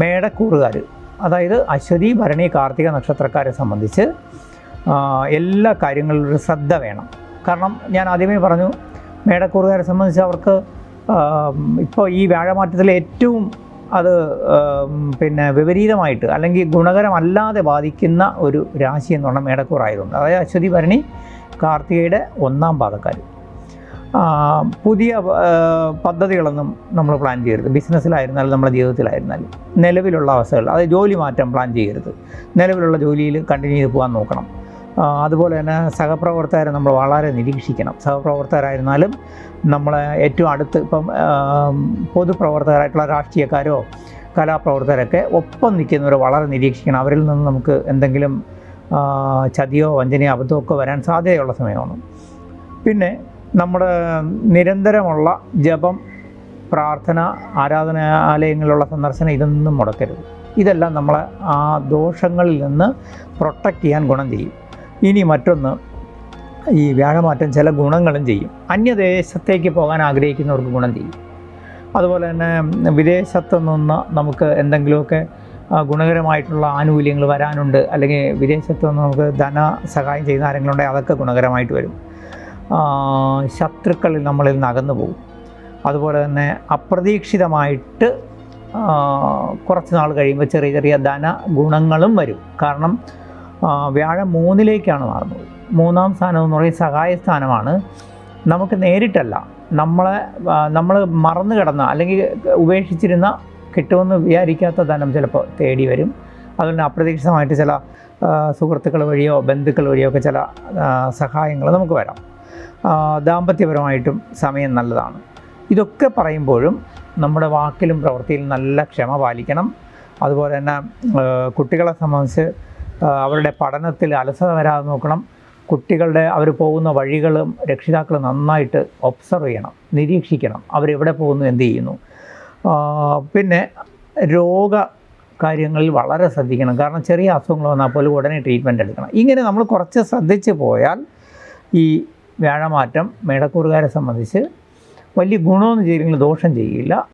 മേടക്കൂറുകാർ അതായത് അശ്വതി ഭരണി കാർത്തിക നക്ഷത്രക്കാരെ സംബന്ധിച്ച് എല്ലാ കാര്യങ്ങളിലും ശ്രദ്ധ വേണം. കാരണം ഞാൻ ആദ്യമേ പറഞ്ഞു മേടക്കൂറുകാരെ സംബന്ധിച്ച് അവർക്ക് ഇപ്പോൾ ഈ വ്യാഴമാറ്റത്തിൽ ഏറ്റവും അത് പിന്നെ വിപരീതമായിട്ട് അല്ലെങ്കിൽ ഗുണകരമല്ലാതെ ബാധിക്കുന്ന ഒരു രാശി എന്ന് പറഞ്ഞാൽ മേടക്കൂറായതുകൊണ്ട്. അതായത് അശ്വതി ഭരണി കാർത്തികയുടെ ഒന്നാം പാദക്കാർ ആ, പുതിയ പദ്ധതികളൊന്നും നമ്മൾ പ്ലാൻ ചെയ്യരുത്. ബിസിനസ്സിലായിരുന്നാലും നമ്മുടെ ജീവിതത്തിലായിരുന്നാലും. നിലവിലുള്ള അവസ്ഥകൾ അത് ജോലി മാറ്റം പ്ലാൻ ചെയ്യരുത്. നിലവിലുള്ള ജോലിയിൽ കണ്ടിന്യൂ ചെയ്ത് പോകാൻ നോക്കണം. അതുപോലെ തന്നെ സഹപ്രവർത്തകരെ നമ്മൾ വളരെ നിരീക്ഷിക്കണം. സഹപ്രവർത്തകരായിരുന്നാലും നമ്മളെ ഏറ്റവും അടുത്ത് ഇപ്പം പൊതുപ്രവർത്തകരായിട്ടുള്ള രാഷ്ട്രീയക്കാരോ കലാപ്രവർത്തകരൊക്കെ ഒപ്പം നിൽക്കുന്നവരെ വളരെ നിരീക്ഷിക്കണം. അവരിൽ നിന്ന് നമുക്ക് എന്തെങ്കിലും ചതിയോ വഞ്ചനയോ അബദ്ധമോ ഒക്കെ വരാൻ സാധ്യതയുള്ള സമയമാണ്. പിന്നെ നമ്മുടെ നിരന്തരമുള്ള ജപം പ്രാർത്ഥന ആരാധനാലയങ്ങളിലുള്ള സന്ദർശനം ഇതൊന്നും മുടക്കരുത്. ഇതെല്ലാം നമ്മളെ ആ ദോഷങ്ങളിൽ നിന്ന് പ്രൊട്ടക്റ്റ് ചെയ്യാൻ ഗുണം ചെയ്യും. ഇനി മറ്റൊന്ന് ഈ വ്യാഴമാറ്റം ചില ഗുണങ്ങളും ചെയ്യും. അന്യദേശത്തേക്ക് പോകാൻ ആഗ്രഹിക്കുന്നവർക്ക് ഗുണം ചെയ്യും. അതുപോലെ തന്നെ വിദേശത്ത് നിന്ന് നമുക്ക് എന്തെങ്കിലുമൊക്കെ ഗുണകരമായിട്ടുള്ള ആനുകൂല്യങ്ങൾ വരാനുണ്ട് അല്ലെങ്കിൽ വിദേശത്ത് നിന്ന് നമുക്ക് ധന സഹായം ചെയ്യുന്ന ആരെങ്കിലും ഉണ്ടെങ്കിൽ അതൊക്കെ ഗുണകരമായിട്ട് വരും. ശത്രുക്കളിൽ നമ്മളിൽ നിന്ന് അകന്നു പോകും. അതുപോലെ തന്നെ അപ്രതീക്ഷിതമായിട്ട് കുറച്ച് നാൾ കഴിയുമ്പോൾ ചെറിയ ചെറിയ ധന ഗുണങ്ങളും വരും. കാരണം വ്യാഴം മൂന്നിലേക്കാണ് മാറുന്നത്. മൂന്നാം സ്ഥാനം എന്ന് പറയുന്നത് സഹായ സ്ഥാനമാണ്. നമുക്ക് നേരിട്ടല്ല. നമ്മളെ നമ്മൾ മറന്നു കിടന്ന അല്ലെങ്കിൽ ഉപേക്ഷിച്ചിരുന്ന കിട്ടുമെന്ന് വിചാരിക്കാത്ത ധനം ചിലപ്പോൾ തേടി വരും. അതുകൊണ്ട് അപ്രതീക്ഷിതമായിട്ട് ചില സുഹൃത്തുക്കൾ വഴിയോ ബന്ധുക്കൾ വഴിയോ ഒക്കെ ചില സഹായങ്ങൾ നമുക്ക് വരാം. ദാമ്പത്യപരമായിട്ടും സമയം നല്ലതാണ്. ഇതൊക്കെ പറയുമ്പോഴും നമ്മുടെ വാക്കിലും പ്രവൃത്തിയിലും നല്ല ക്ഷമ പാലിക്കണം. അതുപോലെ തന്നെ കുട്ടികളെ സംബന്ധിച്ച് അവരുടെ പഠനത്തിൽ അലസത വരാതെ നോക്കണം. കുട്ടികളുടെ അവർ പോകുന്ന വഴികളും രക്ഷിതാക്കൾ നന്നായിട്ട് ഒബ്സർവ് ചെയ്യണം നിരീക്ഷിക്കണം. അവരെവിടെ പോകുന്നു എന്ത് ചെയ്യുന്നു. പിന്നെ രോഗ കാര്യങ്ങളിൽ വളരെ ശ്രദ്ധിക്കണം. കാരണം ചെറിയ അസുഖങ്ങൾ വന്നാൽ പോലും ഉടനെ ട്രീറ്റ്മെന്റ് എടുക്കണം. ഇങ്ങനെ നമ്മൾ കുറച്ച് ശ്രദ്ധിച്ച് പോയാൽ ഈ വ്യാഴമാറ്റം മേടക്കൂറുകാരെ സംബന്ധിച്ച് വലിയ ഗുണമൊന്നും ചെയ്യില്ലെങ്കിൽ ദോഷം ചെയ്യില്ല.